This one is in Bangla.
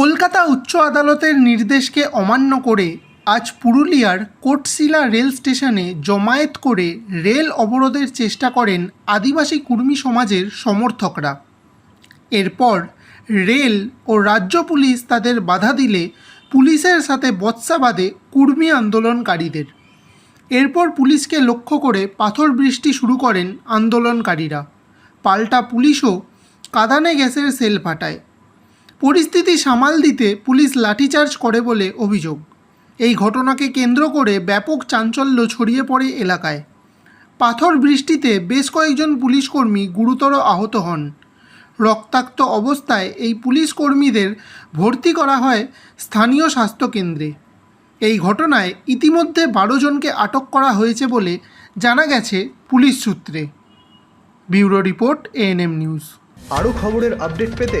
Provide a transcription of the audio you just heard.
কলকাতা উচ্চ আদালতের নির্দেশকে অমান্য করে আজ পুরুলিয়ার কোটশিলা রেল স্টেশনে জমায়েত করে রেল অবরোধের চেষ্টা করেন আদিবাসী কুর্মী সমাজের সমর্থকরা। এরপর রেল ও রাজ্য পুলিশ তাদের বাধা দিলে পুলিশের সাথে বৎসা বাঁধে কুর্মী আন্দোলনকারীদের। এরপর পুলিশকে লক্ষ্য করে পাথর বৃষ্টি শুরু করেন আন্দোলনকারীরা। পাল্টা পুলিশও কাদানে গ্যাসের সেল ফাটায়। পরিস্থিতি সামাল দিতে পুলিশ লাঠিচার্জ করে বলে অভিযোগ। এই ঘটনাকে কেন্দ্র করে ব্যাপক চাঞ্চল্য ছড়িয়ে পড়ে এলাকায়। পাথর বৃষ্টিতে বেশ কয়েকজন পুলিশকর্মী গুরুতর আহত হন। রক্তাক্ত অবস্থায় এই পুলিশ কর্মীদের ভর্তি করা হয় স্থানীয় স্বাস্থ্যকেন্দ্রে। এই ঘটনায় ইতিমধ্যে বারো জনকে আটক করা হয়েছে বলে জানা গেছে পুলিশ সূত্রে। Bureau report ANM news. আরও খবরের আপডেট পেতে